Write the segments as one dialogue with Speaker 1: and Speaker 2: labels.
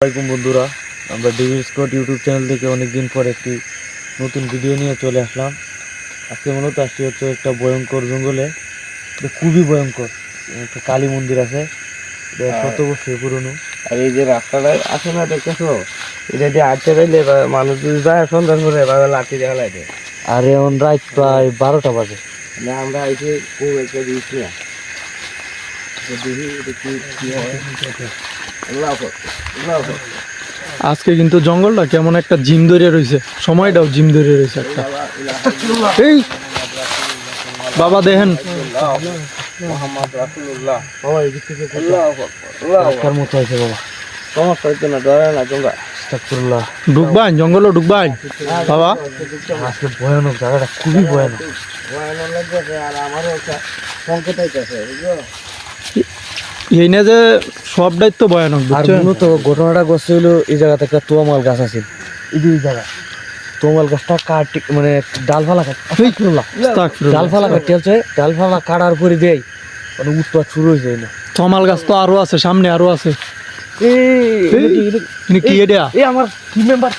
Speaker 1: আসসালামাইকুম বন্ধুরা আমরা ডিভি স্কট ইউটিউব চ্যানেল থেকে অনেকদিন পর একটি নতুন ভিডিও নিয়ে চলে আসলাম। আজকে মূলত আসছি হচ্ছে একটা ভয়ঙ্কর জঙ্গলে খুবই ভয়ঙ্কর একটা কালী মন্দির আছে এটা শত বছর পুরনো।
Speaker 2: আর এই যে রাস্তাটা আছে না দেখতেছো? এটা দিয়ে আটকে দিলে মানুষ যদি যায় সন্ধ্যা করে এভাবে লাঠি হলাই দেয়।
Speaker 1: আর এখন রাত প্রায় বারোটা বাজে।
Speaker 2: মানে আমরা এসে খুব একটা দিয়েছি না। দেখি এটা কি হয়? আল্লাহ আকবার, আল্লাহ আকবার।
Speaker 3: আজকে কিন্তু জঙ্গলটা কেমন একটা জিম ধরে রয়েছে সময়টাও জিম ধরে রয়েছে একটা। এই বাবা দেখেন।
Speaker 1: আছে
Speaker 3: ঢুকবাই জঙ্গলও ঢুকবাই বাবা।
Speaker 1: আজকে ভয়ানক জায়গাটা খুবই ভয়ানক।
Speaker 2: ভয়ানক আর আমারও সংকেত হইতেছে বুঝলো?
Speaker 3: এই না যে সব দায়িত্ব ভয়ানক
Speaker 1: আর মূলত ঘটনাটা ঘটছে হলো এই জায়গাতে একটা তোয়ামাল গাছ আছে। এই যে এই জায়গা। তোয়ামাল গাছটা কাটি মানে ডালফালা কাট। ডালফালা কাটতে হচ্ছে। ডালফালা কাটার পরে দেয় মানে উৎপাত শুরু হয়েছে না
Speaker 3: তমাল গাছ তো আরও আছে সামনে আরও আছে। কি এটা?
Speaker 1: এই আমার মেম্বার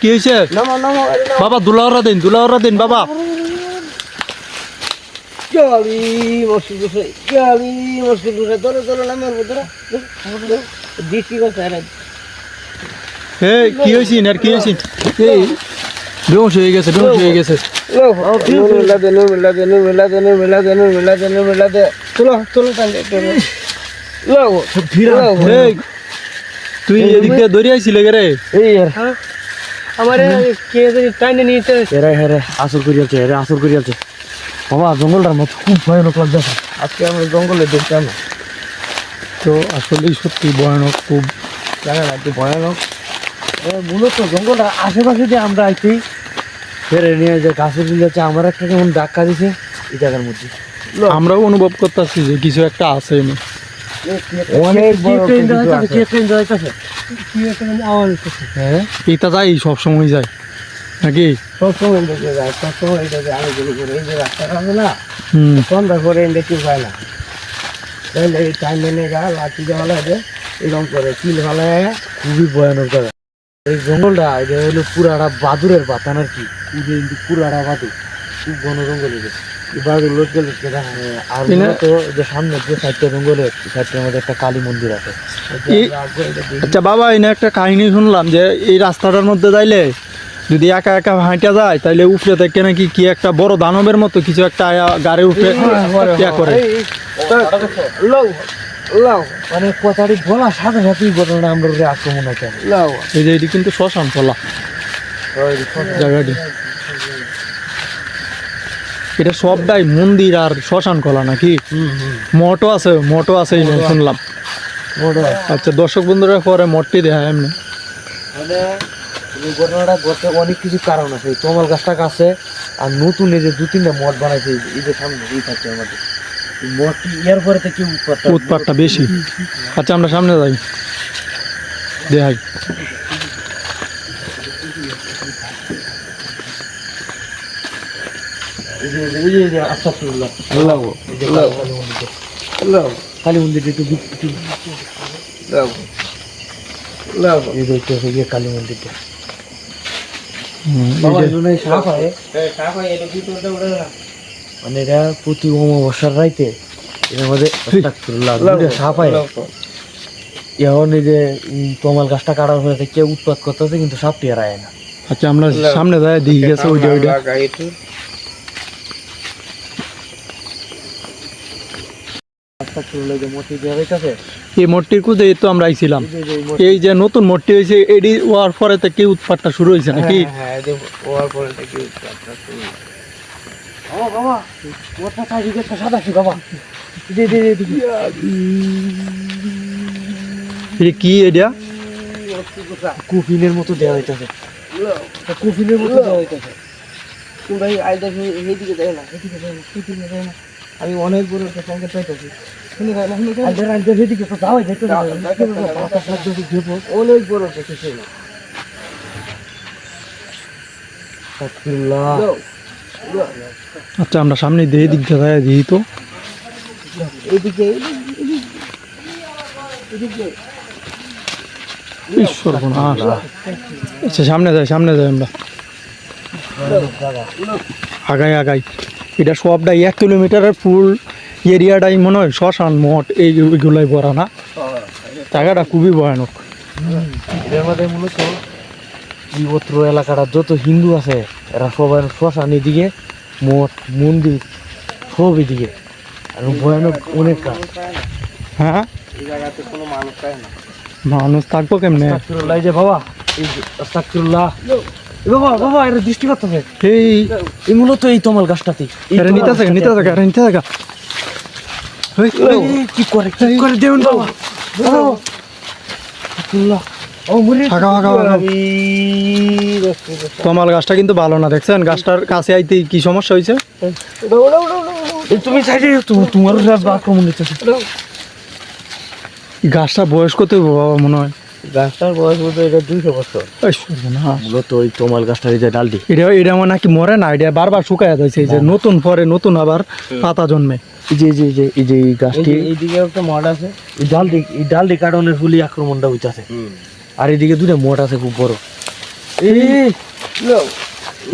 Speaker 3: কি হয়েছে। বাবা দুলাওরা দিন দুলাওরা দিন বাবা।
Speaker 2: গালি মসজিদ বসে গালি মসজিদ বসে ধরো ধরো নামে ধরো দিচ্ছি কথা আরে
Speaker 3: কি হয়েছে আর কি হয়েছে এই বেউস হয়ে গেছে বেউস হয়ে গেছে।
Speaker 2: মিলা দে মিলা দে মিলা দে মিলা দে মিলা দে মিলা দে। চলো চলো তাহলে
Speaker 3: তুই এদিক দৌড়ে আইছিলে গে রে?
Speaker 1: এই
Speaker 2: কে জানি টাইনে
Speaker 1: হেরে আসর আসর করিয়াছে বাবা জঙ্গলটার মতো। খুব ভয়ানক লাগতেছে
Speaker 2: আজকে আমরা জঙ্গলে দেখতাম
Speaker 3: তো আসলেই সত্যি ভয়ানক খুব
Speaker 2: জানেন একটু ভয়ানক।
Speaker 1: এ, মূলত জঙ্গলটা আশেপাশে দিয়ে আমরা আইছি ফেরে নিয়ে যে গাছে যাচ্ছে আমার একটা কেমন ধাক্কা দিছে এই জায়গার মধ্যে।
Speaker 3: আমরাও অনুভব করতেছি যে কিছু একটা আছে এনে।
Speaker 2: অনেক
Speaker 3: এটা যাই সব সময় যায় নাকি?
Speaker 2: দেখে যায় সবসময় এটা যে আমি গুলি করে এই যে রাস্তাটা আছে না সন্ধ্যা করে এনে কেউ পায় না তাহলে এই টাইম এনে গা লাঠি দেওয়া লাগে এরকম করে কিল ভালায়
Speaker 1: খুবই ভয়ানক এই জঙ্গলটা এটা হলো পুরাটা বাদুরের বাতান আর কি। পুরাটা বাদুর। খুব ঘন জঙ্গল আর যে সামনে যে সাইডটা জঙ্গলে সাইডটার মধ্যে একটা কালী মন্দির আছে।
Speaker 3: আচ্ছা বাবা এনে একটা কাহিনী শুনলাম যে এই রাস্তাটার মধ্যে যাইলে যদি একা একা হাঁটা যায় তাহলে উপরে থেকে নাকি কি একটা বড় দানবের মতো কিছু একটা গাড়ি উপরে ইয়া করে।
Speaker 2: লও লও
Speaker 1: মানে কথাটি বলার সাথে সাথেই ঘটনা আমরা আক্রমণ আছে
Speaker 3: এই যে এটি কিন্তু শ্মশান। জায়গাটি। এটা সবটাই মন্দির আর শ্মশান কলা নাকি? মঠও আছে মঠও আছে শুনলাম। আচ্ছা দর্শক বন্ধুরা পরে মঠটি দেখায় এমনি।
Speaker 1: মানে ঘটনাটা ঘটতে অনেক কিছু কারণ আছে। তমাল গাছটা কাছে আর নতুন এই যে দু তিনটা মঠ বানাইছে এই যে- সামনে এই থাকছে আমাদের। মঠটি ইয়ার পরে থেকে উৎপাতটা
Speaker 3: উৎপাতটা বেশি। আচ্ছা আমরা সামনে যাই। দেখাই
Speaker 1: এই যে- এই যে- এই যে আস্তাগফিরুল্লাহ।
Speaker 2: লও
Speaker 1: এই যে
Speaker 2: লও
Speaker 1: কালী মন্দিরটা। একটু এই গিয়ে কালী মানে এটা প্রতি অমাবস্যার রাইতে এর মধ্যে সাপ হয়। এখন এই যে তমাল গাছটা কাটার পরে কেউ উৎপাত করতেছে কিন্তু সাপটি আর আয় না।
Speaker 3: আচ্ছা আমরা সামনে যাই দিয়ে গেছে ওইটা ওইটা।
Speaker 1: এই
Speaker 3: কুদে তো আমরা আইছিলাম।
Speaker 1: যে-
Speaker 3: নতুন হয়েছে এডি পরে থেকে উৎপাতটা শুরু হয়েছে নাকি?
Speaker 2: ওয়ার পরে থেকে উৎপাতটা শুরু।
Speaker 1: বাবা, সাদা বাবা?
Speaker 3: কি এটা?
Speaker 1: কুফিনের মতো দেওয়া হইতাছে। কুফিনের মতো দেওয়া হইতাছে।
Speaker 2: তোমরা এই না। আমি অনেক বড় একটা সংকেত পাইতেছি।
Speaker 3: আচ্ছা আমরা সামনে দিয়ে দিক যায় দিই তো। ঈশ্বর আচ্ছা সামনে যাই সামনে যাই আমরা। আগাই আগাই। এটা সবটা এক কিলোমিটারের ফুল। এরিয়াটাই মনে হয় শ্মশান মঠ এই এইগুলাই ভরা না। জায়গাটা খুবই ভয়ানক।
Speaker 1: এর মধ্যে মূলত বিবত্র এলাকাটা যত হিন্দু আছে এরা সবাই শ্মশান এদিকে মঠ মন্দির সব এদিকে। আর ভয়ানক অনেক কাজ
Speaker 3: হ্যাঁ
Speaker 2: এই জায়গাতে কোনো মানুষ পায় না
Speaker 3: মানুষ থাকব কেমনে
Speaker 1: যে বাবা বাবা বাবা এটা দৃষ্টি করতেছে
Speaker 3: এই
Speaker 1: মূলত এই তমাল গাছটাতে
Speaker 3: নিতে থাকা নিতে থাকা নিতে থাকা
Speaker 1: কি করে কি করে বাবা।
Speaker 3: তোমার গাছটা কিন্তু ভালো না দেখছেন? গাছটার কাছে আইতে কি সমস্যা হয়েছে?
Speaker 1: এই তুমি সাইডে তোমার আক্রমণ
Speaker 3: গাছটা বয়স্ক তো বাবা মনে হয়।
Speaker 1: গাছটার বয়স বলতে এটা দুইশো বছর। মূলত ওই তমাল গাছটার এই যে ডালটি।
Speaker 3: এটা এটা মনে নাকি মরে না এটা বারবার শুকায় যাচ্ছে এই যে নতুন পরে নতুন আবার পাতা জন্মে।
Speaker 1: যে এই যে এই যে এই যে এই গাছটি
Speaker 2: এইদিকে একটা মঠ আছে।
Speaker 1: এই ডালটি এই ডালটি কারণের ফুলি আক্রমণটা হইতাছে। আর এদিকে দুটো মোট আছে খুব বড়। এই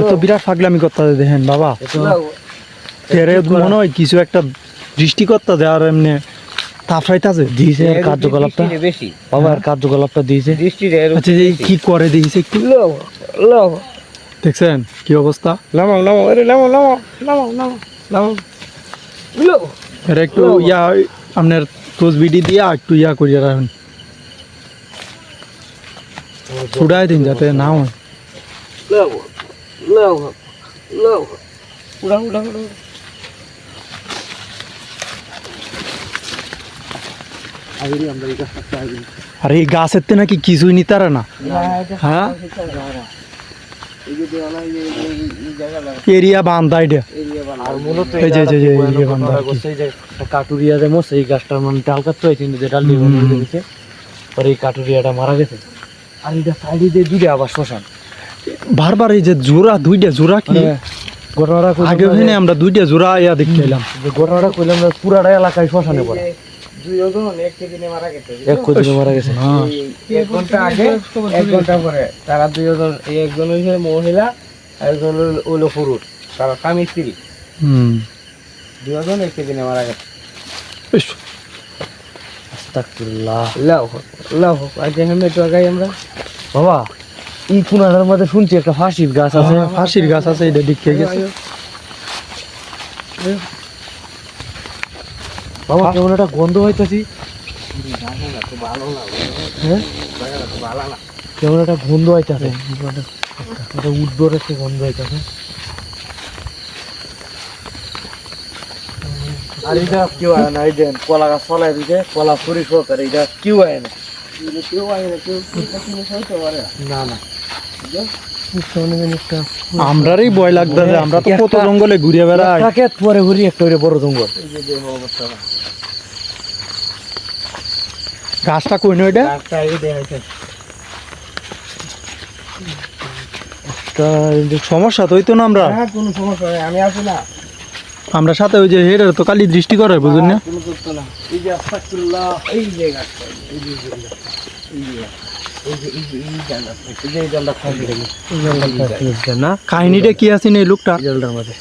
Speaker 3: এত বিরাট পাগলামি করতে দেখেন বাবা। মনে হয় কিছু একটা দৃষ্টি করতে যে আর এমনি তাফরাইতাছে
Speaker 1: দিয়েছে কার্যকলাপটা?
Speaker 2: বেশি।
Speaker 1: দিয়েছে?
Speaker 3: আচ্ছা এই কি করে দিয়েছে একটু? দেখছেন কি অবস্থা?
Speaker 2: আরে
Speaker 3: একটু ইয়া আপনার তসবিডি দিয়া একটু ইয়া করিয়া রাখেন। ছুড়াই দিন যাতে না হয়।
Speaker 2: উড়া উড়া উড়া আগে আমরা এই গাছটা আগে
Speaker 3: আর এই গাছের তে নাকি কিছুই নিতারে না? হ্যাঁ?
Speaker 2: এই যে দেওয়ালা এই যে এই- এই জায়গাটা
Speaker 3: এরিয়া বান্ধা এটা।
Speaker 1: আর মূলত
Speaker 3: এই যে- যে-
Speaker 1: কাটুরিয়া যে এই মানে ডাল কাটতে কিন্তু এই কাটুরিয়াটা মারা গেছে। আর এটা সাইডে দিয়ে দুটো আবার শ্মশান।
Speaker 3: বারবার এই যে জোড়া দুইটা জোড়া কি?
Speaker 1: মানে ঘটনাটা
Speaker 3: আগে
Speaker 1: না
Speaker 3: ওখানে
Speaker 1: যে-
Speaker 3: আমরা দুইটা জোড়া ইয়া দেখতে এলাম।
Speaker 1: যে ঘটনাটা কইলাম পুরাটা এলাকায় শ্মশানে পড়ে।
Speaker 2: দুইজন এক মারা গেছে
Speaker 1: এক কোদিনে মারা গেছে।
Speaker 3: হ্যাঁ
Speaker 2: এক ঘণ্টা আগে এক ঘণ্টা পরে তারা দুইজন একজন হইছে মহিলা একজন হইলো- হইল পুরুষ তারা স্বামী স্ত্রী।
Speaker 3: হুম।
Speaker 2: দুজন এক দিনে মারা গেছে।
Speaker 1: বাবা এই কুনাটার মধ্যে শুনছি একটা ফাঁসির গাছ আছে।
Speaker 3: হ্যাঁ, ফাঁসির গাছ আছে এটা দেখতে গেছে।
Speaker 1: বাবা কেমন একটা গন্ধ হইতাছি হ্যাঁ? কেমন একটা গন্ধ হইতাছে একটা উদ্ভর একটা গন্ধ হইতাছে আর এটা কেউ আয় না এই দেন কলা গাছ ফলাই দিছে কলা ফুরি সহকারে এটা কেউ আয় না।
Speaker 2: কেউ আয় না কেউ
Speaker 1: না না।
Speaker 3: আমরারই ভয় লাগবে আমরা তো কত জঙ্গলে ঘুরে বেড়াই।
Speaker 1: পরে ঘুরি একটা বড় জঙ্গল।
Speaker 3: গাছটা কই নয় এটা? সমস্যা তো হইতো না আমরা।
Speaker 2: হ্যাঁ কোনো সমস্যা আমি আছি না।
Speaker 3: আমরা সাথে ওই যে হেডের তো কালি দৃষ্টি করে বুঝুন না? কাহিনীটা কি আছে না এই লোকটা?
Speaker 1: জলটার মধ্যে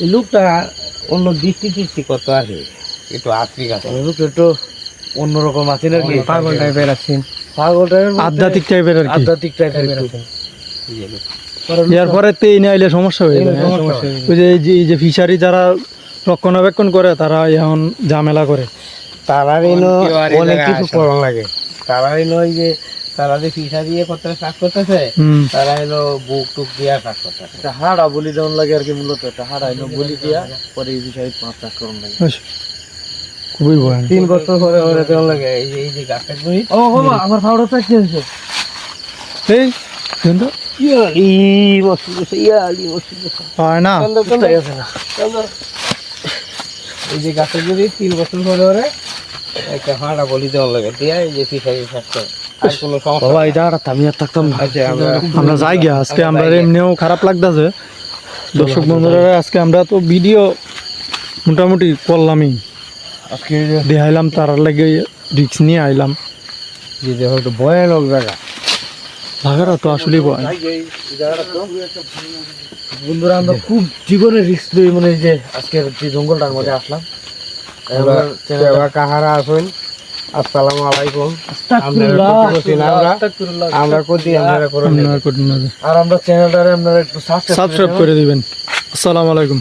Speaker 2: এই লোকটা অন্য দৃষ্টি দৃষ্টি কত আছে একটু আত্মিক আছে
Speaker 1: লোক একটু অন্যরকম আছে নাকি?
Speaker 2: পাগল টাইপের আছেন
Speaker 1: পাগল টাইপের
Speaker 3: আধ্যাত্মিক টাইপের
Speaker 1: আধ্যাত্মিক টাইপের একটু।
Speaker 3: এর পরে তে না আইলে সমস্যা হয়ে যায় হ্যাঁ?
Speaker 2: সমস্যা
Speaker 3: ওই যে এই যে- ফিশারি যারা রক্ষণাবেক্ষণ করে তারা এখন ঝামেলা করে।
Speaker 2: তারা অনেক কিছু করণ লাগে। তারা এলো ওই যে তারা যে ফিসা দিয়ে করতে কাজ করতেছে তারা এলো বুক টুক দিয়ে কাজ করতেছে।
Speaker 1: হাড়া বলি দেওয়ান লাগে আর কি মূলত। একটা হাড়া এনে বলি দিয়া পরে এই বিষয়ে পাঁচ চাষ করুন লাগে।
Speaker 3: খুবই ভয়ানক।
Speaker 2: তিন বছর পরে ওরা দেওয়া লাগে। এই যে এই যে গাছের বই
Speaker 1: ও বাবা আমার ফাউডার চাকরি হয়েছে?
Speaker 3: এই কিন্তু
Speaker 2: ইয়ালি বসে বসে ইয়ালি বসে বসে
Speaker 3: হয় না
Speaker 1: বুঝতেই আছে না
Speaker 2: এই যে গাছের যদি তিন বছর পরে ওরে একটা হাঁড়া বলি দেওয়া লাগে দিয়ে এই যে ফিসারি কাজ করে আর কোনো সমস্যা
Speaker 1: বাবা এই জায়গাটা আমি আর থাকতাম না
Speaker 2: আমরা
Speaker 3: যাই গিয়া আজকে আমরা এমনিও খারাপ লাগতেছে দর্শক বন্ধুরা আজকে আমরা তো ভিডিও মোটামুটি করলামই
Speaker 1: আজকে
Speaker 3: দেখাইলাম তার লাগে রিক্স নিয়ে আইলাম
Speaker 2: যে হয়তো ভয়ানক জায়গা
Speaker 3: জায়গাটা তো আসলেই ভয়।
Speaker 1: বন্ধুরা আমরা খুব জীবনে রিস্ক লই মানে যে আজকের যে জঙ্গলটার মধ্যে আসলাম।
Speaker 2: কাহারা আছেন? আসসালামু আলাইকুম। আমরা
Speaker 1: আর আমরা চ্যানেলটারে আপনারা একটু
Speaker 3: সাবস্ক্রাইব করে দিবেন। আসসালামু আলাইকুম।